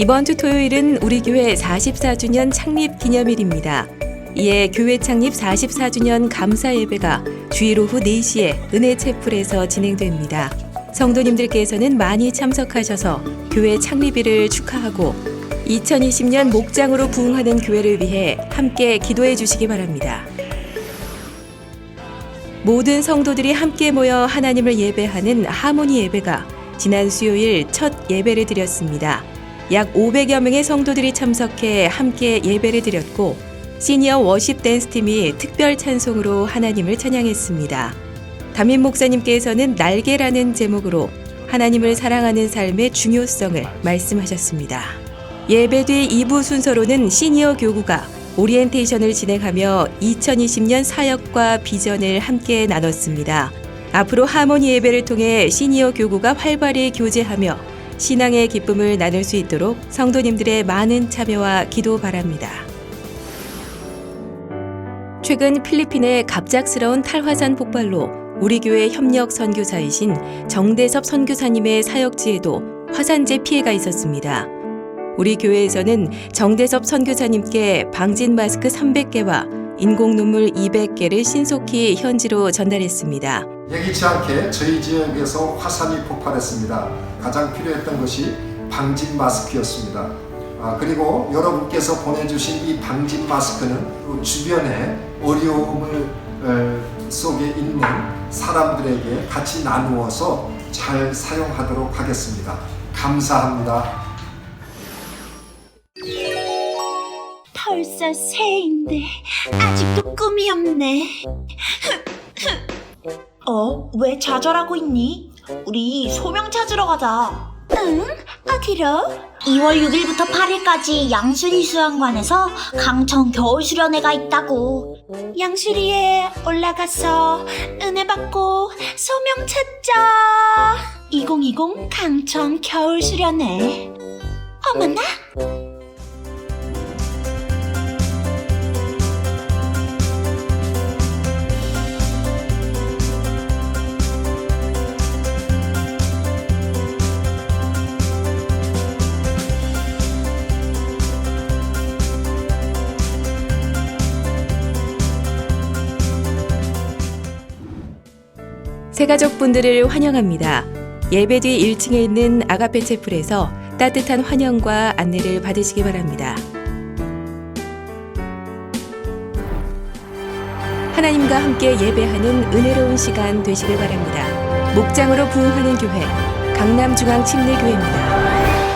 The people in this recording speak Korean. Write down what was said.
이번 주 토요일은 우리 교회 44주년 창립 기념일입니다. 이에 교회 창립 44주년 감사 예배가 주일 오후 4시에 은혜 채플에서 진행됩니다. 성도님들께서는 많이 참석하셔서 교회 창립일을 축하하고 2020년 목장으로 부흥하는 교회를 위해 함께 기도해 주시기 바랍니다. 모든 성도들이 함께 모여 하나님을 예배하는 하모니 예배가 지난 수요일 첫 예배를 드렸습니다. 약 500여 명의 성도들이 참석해 함께 예배를 드렸고 시니어 워십 댄스 팀이 특별 찬송으로 하나님을 찬양했습니다. 담임 목사님께서는 날개라는 제목으로 하나님을 사랑하는 삶의 중요성을 말씀하셨습니다. 예배 뒤 2부 순서로는 시니어 교구가 오리엔테이션을 진행하며 2020년 사역과 비전을 함께 나눴습니다. 앞으로 하모니 예배를 통해 시니어 교구가 활발히 교제하며 신앙의 기쁨을 나눌 수 있도록 성도님들의 많은 참여와 기도 바랍니다. 최근 필리핀의 갑작스러운 탈화산 폭발로 우리 교회 협력 선교사이신 정대섭 선교사님의 사역지에도 화산재 피해가 있었습니다. 우리 교회에서는 정대섭 선교사님께 방진 마스크 300개와 인공 눈물 200개를 신속히 현지로 전달했습니다. 예기치 않게 저희 지역에서 화산이 폭발했습니다. 가장 필요했던 것이 방진 마스크였습니다. 아, 그리고 여러분께서 보내주신 이 방진 마스크는 그 주변에 어려움을 에, 속에 있는 사람들에게 같이 나누어서 잘 사용하도록 하겠습니다. 감사합니다. 벌써 새인데 아직도 꿈이 없네. 어? 왜 좌절하고 있니? 우리 소명 찾으러 가자. 응? 어디로? 2월 6일부터 8일까지 양수리 수양관에서 강청 겨울 수련회가 있다고. 양수리에 올라가서 은혜 받고 소명 찾자. 2020 강청 겨울 수련회. 어머나? 새가족분들을 환영합니다. 예배 뒤 1층에 있는 아가페 채플에서 따뜻한 환영과 안내를 받으시기 바랍니다. 하나님과 함께 예배하는 은혜로운 시간 되시길 바랍니다. 목장으로 부흥하는 교회, 강남중앙침례교회입니다.